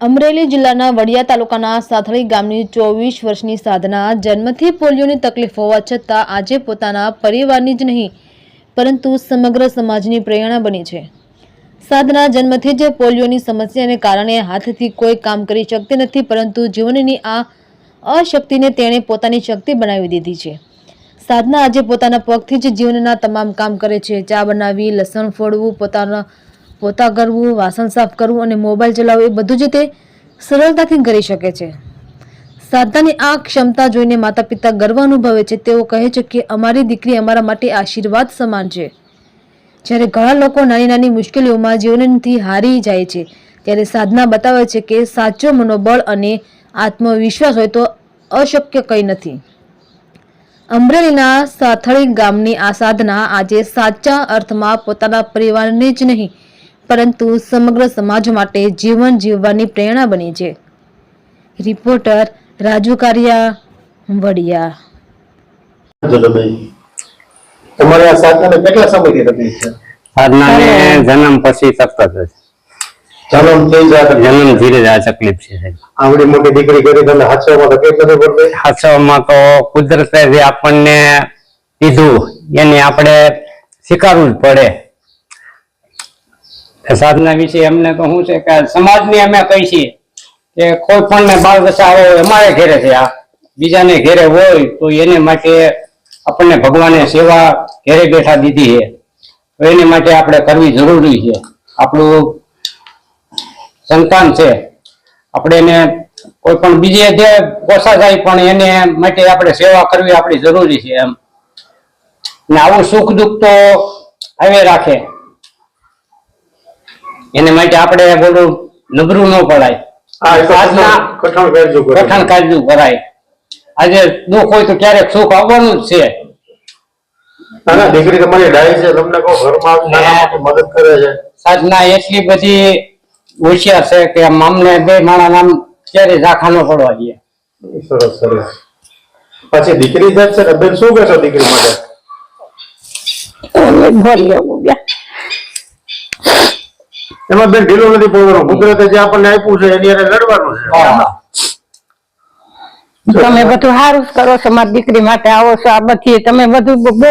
અમરેલી જિલ્લાના વડિયા તાલુકાના સાથળી ગામની ચોવીસ વર્ષની સાધના જન્મથી પોલિયોની તકલીફ હોવા છતાં આજે પોતાના પરિવારની જ નહીં, પરંતુ સમગ્ર સમાજની પ્રેરણા બની છે. સાધના જન્મથી જ પોલિયોની સમસ્યાને કારણે હાથથી કોઈ કામ કરી શકતી નથી, પરંતુ જીવનની આ અશક્તિને તેણે પોતાની શક્તિ બનાવી દીધી છે. સાધના આજે પોતાના પગથી જ જીવનના તમામ કામ કરે છે. ચા બનાવી, લસણ ફોડવું, પોતાના પોતા કરવું, વાસણ સાફ કરવું અને મોબાઈલ ચલાવવું એ બધું જ તે સરળતાથી કરી શકે છે. સાધનાની આ ક્ષમતા જોઈને માતા પિતા ગર્વ અનુભવે છે. તેઓ કહે છે કે અમારી દીકરી અમારા માટે આશીર્વાદ સમાન છે. જ્યારે ઘણા લોકો નાની નાની મુશ્કેલીઓમાં જીવનથી હારી જાય છે, ત્યારે સાધના બતાવે છે કે સાચો મનોબળ અને આત્મવિશ્વાસ હોય તો અશક્ય કંઈ નથી. અમરેલીના સાથળી ગામની આ સાધના આજે સાચા અર્થમાં પોતાના પરિવારને જ નહીં પરંતુ સમગ્ર સમાજ માટે જીવન જીવવાની પ્રેરણા બની છે. રિપોર્ટર રાજુ કારિયા વડિયા. તમારે આ સાધનાને કેટલા સમયથી તકલીફ છે? સાધનાને જન્મ પછી તકત જ. જન્મ થઈ જાય જન્મ ધીરે જ આ તકલીફ છે સાહેબ. આવડી મોટી દીકરી કરી તમે પડતી હાથવામાં તો કુદરતે જે આપણને કીધું એને આપણે સ્વીકારવું જ પડે. સાધના વિશે અમને તો શું છે કે સમાજને અમે કહી છીએ કે કોઈ પણ ને બાળ દશા આવે અમારે ઘેરે છે આ. બીજાને ઘેરે હોય તો એને માટે આપણને ભગવાને સેવા ઘેરે બેઠા દીધી છે. તો એને માટે આપણે કરવી જરૂરી છે. આપણું સંતાન છે. આપણે એને કોઈ પણ બીજે જે ઓછા જાય પણ એને માટે આપણે સેવા કરવી આપણી જરૂરી છે એમ. ને આવું સુખ દુઃખ તો આવે રાખે. એને માટે આપણે બધું નબરું ન પડાય. હા તો આજના કઠણ કાળજું કરાય. આજે દુઃખ હોય તો ક્યારેક સુખ આવવાનું જ છે. દીકરી તમારી ડાય છે તમને કહો ઘરમાં મદદ કરે છે? સાધના એટલી બધી હોશિયાર છે કે મામને બે માણા નામ ક્યારે ઝાખા ન પડવા દે. સરસ સરસ. પછી દીકરી જ છે બેન શું કહેશો દીકરી માટે? એમાં બેન ઢીલું નથી પડવાનું. કુદરતે જે આપણને આપ્યું છે એની હારે લડવાનું છે. હા. તમે બધું સારું કરો છો મારી દીકરી માટે આવો છો આ બધી તમે બધું બહુ જ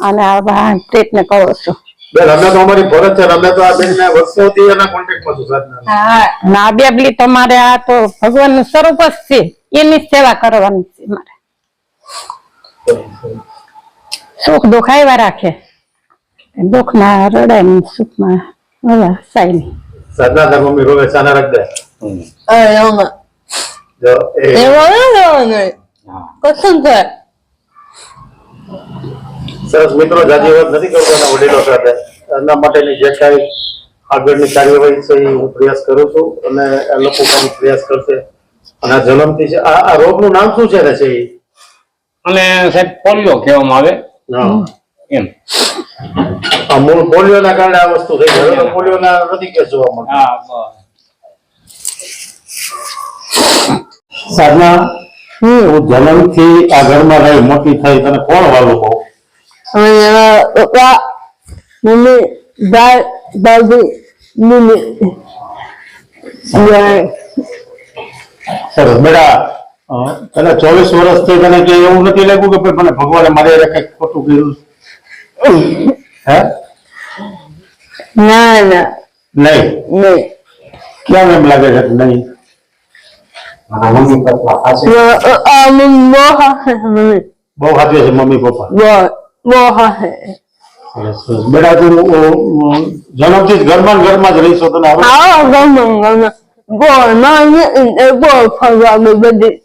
અને આ પ્રયત્ન કરો છો. બેન અમે તો અમારી ફરજ છે અમે તો આ બેન ને વર્ષોથી એના કોન્ટેક્ટમાં છું સાધના હા ના બેબલી તમારે આ તો ભગવાનનું સ્વરૂપ જ છે. એની જ સેવા કરવાની છે મારે. સુખ દુઃખ આવ્યા રાખે. દુઃખ ના રડાય ને સુખમાં હવે સાઈ નહીં. સાધના તાર મમ્મી રોવે સાના રાખ દે. જો એ. સરસ મિત્રો જાજી વાત નથી કરતો એના વડીલો સાથે. એના માટેની જે કાંઈ આગળની કાર્યવાહી છે એ હું પ્રયાસ કરું છું અને એ લોકો પણ પ્રયાસ કરશે. અને આ જન્મથી છે આ આ રોગનું નામ શું છે ને છે એ અને સાહેબ પોલિયો કહેવામાં આવે. એમ. આ મૂળ પોલિયોના કારણે આ વસ્તુ થઈ હવે તો પોલિયોના નથી કેસ જોવા મળતા હા બસ. સાધના હું જન્મથી આ ઘરમાં રહી મોટી થઈ તને કોણ વાલું કહું? પપ્પા મમ્મી દાદ દાદી મમ્મી. સરસ. બેટા તને ચોવીસ વર્ષથી તને કે એવું નથી લાગ્યું કે ભાઈ મને ભગવાને મારી હારે ખોટું કર્યું? હે? ના ના. નહીં? નહીં. કેમ એમ લાગે છે નહીં? મમ્મી બહુ હાથે છે પપ્પા. બહુ સરસ. બેટા તું જન્મથી ઘરમાં ને ઘરમાં જ રહીશો તને આવડે? આવો ગમે ગમે ગોળ બહુ બધી.